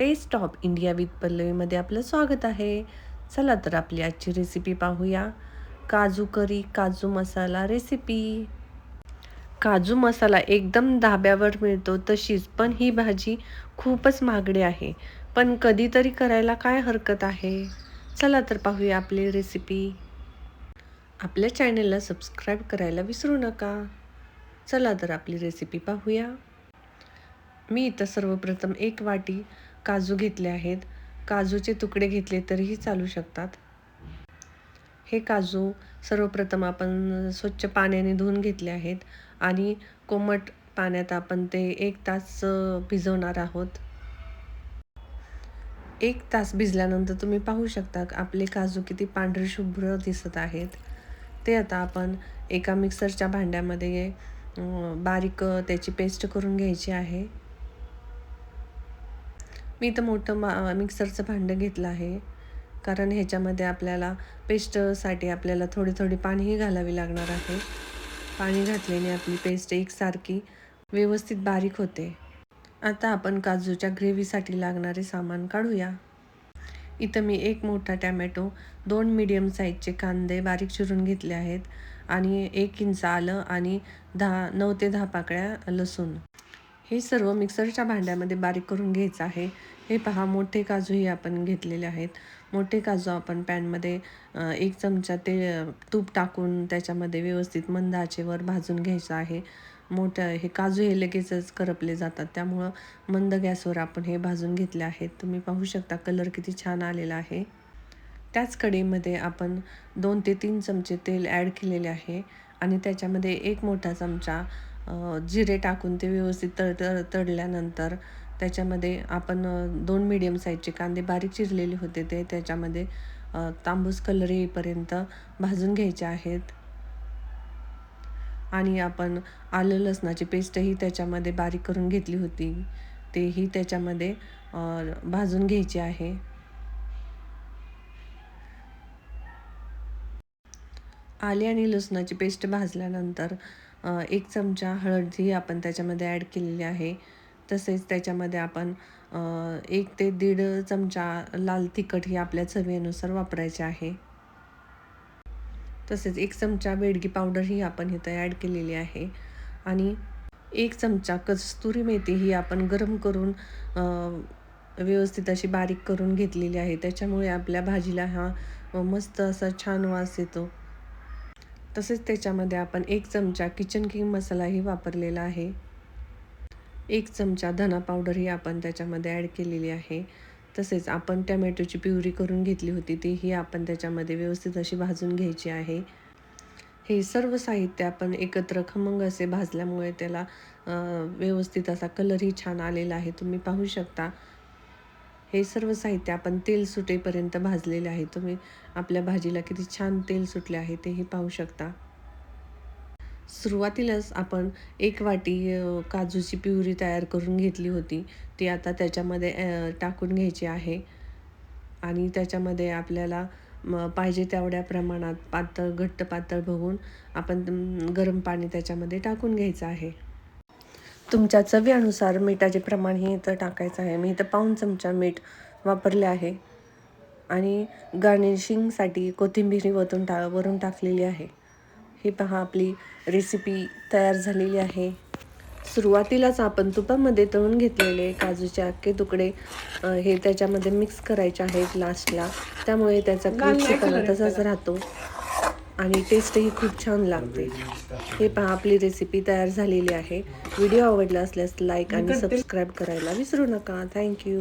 Taste of India with पल्लवीमध्ये आपलं स्वागत आहे. चला तर आपली आजची रेसिपी पाहूया. काजू करी काजू मसाला रेसिपी काजू मसाला एकदम धाब्यावर मिळतो तशीच पण ही भाजी खूपच महागडी आहे. पण कधीतरी करायला काय हरकत आहे? चला तर पाहूया आपली रेसिपी आपल्या चॅनलला सबस्क्राईब करायला विसरू नका. चला तर आपली रेसिपी पाहूया. मी इथं सर्वप्रथम एक वाटी काजू घेतले आहेत. काजूचे तुकडे घेतले तरीही चालू शकतात. हे काजू सर्वप्रथम आपण स्वच्छ पाण्याने धुवून घेतले आहेत आणि कोमट पाण्यात आपण ते एक तास भिजवणार आहोत. एक तास भिजल्यानंतर तुम्ही पाहू शकता आपले काजू किती पांढरे शुभ्र दिसत आहेत. ते आता आपण एका मिक्सरच्या भांड्यामध्ये बारीक त्याची पेस्ट करून घ्यायची आहे. मी इथं मोठं मा मिक्सरचं भांडं घेतलं आहे. कारण ह्याच्यामध्ये आपल्याला पेस्टसाठी आपल्याला थोडी थोडी पाणीही घालावी लागणार आहे. पाणी घातल्याने आपली पेस्ट एकसारखी व्यवस्थित बारीक होते. आता आपण काजूच्या ग्रेव्हीसाठी लागणारे सामान काढूया. इथं मी एक मोठा टॅमॅटो दोन मीडियम साईजचे कांदे बारीक चिरून घेतले आहेत. आणि एक इंच आलं आणि दहा नऊ ते दहा पाकळ्या लसूण. हे सर्व मिक्सरच्या भांड्यामध्ये बारीक करून घ्यायचं आहे. हे पहा मोठे काजूही आपण घेतलेले आहेत. मोठे काजू आपण पॅनमध्ये एक चमचा ते तूप टाकून त्याच्यामध्ये व्यवस्थित मंद आचेवर भाजून घ्यायचं आहे. मोठं हे काजू हे लगेचच करपले जातात. त्यामुळं मंद गॅसवर आपण हे भाजून घेतले आहेत. तुम्ही पाहू शकता कलर किती छान आलेला आहे. त्याच कढईमध्ये आपण दोन ते तीन चमचे तेल ॲड केलेले आहे आणि त्याच्यामध्ये एक मोठा चमचा जिरे टाकून ते व्यवस्थित तळ तळ तळल्यानंतर त्याच्यामध्ये आपण दोन मिडियम साईजचे कांदे बारीक चिरलेले होते ते त्याच्यामध्ये तांबूस कलर येईपर्यंत भाजून घ्यायचे आहेत. आणि आपण आलं लसणाची पेस्टही त्याच्यामध्ये बारीक करून घेतली होती. तेही त्याच्यामध्ये भाजून घ्यायची आहे. आले आणि लसणाची पेस्ट भाजल्यानंतर एक चमचा हळदी आपण त्याच्यामध्ये ॲड केलेली आहे. तसेच त्याच्यामध्ये आपण एक ते दीड चमचा लाल तिखट ही आपल्या चवीनुसार वापरायचे आहे. तसेच एक चमचा बेडगी पावडर ही आपण इथं ॲड केलेली आहे. आणि एक चमचा कस्तुरी मेथी ही आपण गरम करून व्यवस्थित अशी बारीक करून घेतलेली आहे. त्याच्यामुळे आपल्या भाजीला हा मस्त असा छान वास येतो. तसेच त्याच्यामध्ये आपण एक चमचा किचन किंग मसालाही वापरलेला आहे. एक चमचा धना पावडरही आपण त्याच्यामध्ये ॲड केलेली आहे. तसेच आपण टमॅटोची प्युरी करून घेतली होती तीही आपण त्याच्यामध्ये व्यवस्थित अशी भाजून घ्यायची आहे. हे सर्व साहित्य आपण एकत्र खमंग असे भाजल्यामुळे त्याला व्यवस्थित असा कलरही छान आलेला आहे. तुम्ही पाहू शकता. हे सर्व साहित्य आपण तेल सुटेपर्यंत भाजलेले आहे. तुम्ही आपल्या भाजीला किती छान तेल सुटले आहे तेही पाहू शकता. सुरुवातीलाच आपण एक वाटी काजूची प्युरी तयार करून घेतली होती. ती आता त्याच्यामध्ये टाकून घ्यायची आहे. आणि त्याच्यामध्ये आपल्याला पाहिजे तेवढ्या प्रमाणात पातळ घट्ट पातळ बघून आपण गरम पाणी त्याच्यामध्ये टाकून घ्यायचं आहे. तुमच्या चवीनुसार मिठाचे प्रमाण हे इथं टाकायचं आहे. मी इथं पाऊन चमचा मीठ वापरले आहे. आणि गार्निशिंगसाठी कोथिंबीर वतून टा वरून टाकलेली आहे. ही पहा आपली रेसिपी तयार झालेली आहे. सुरुवातीलाच आपण तुपामध्ये तळून घेतलेले काजूचे अख्खे तुकडे हे त्याच्यामध्ये मिक्स करायचे आहेत लास्टला त्यामुळे त्याचा क्रिस्पीपणा तसाच राहतो. आणि टेस्टही खूप छान लागते. हे पहा आपली रेसिपी तयार झालेली आहे. व्हिडिओ आवडला असल्यास लाईक आणि सबस्क्राईब करायला विसरू नका. थँक्यू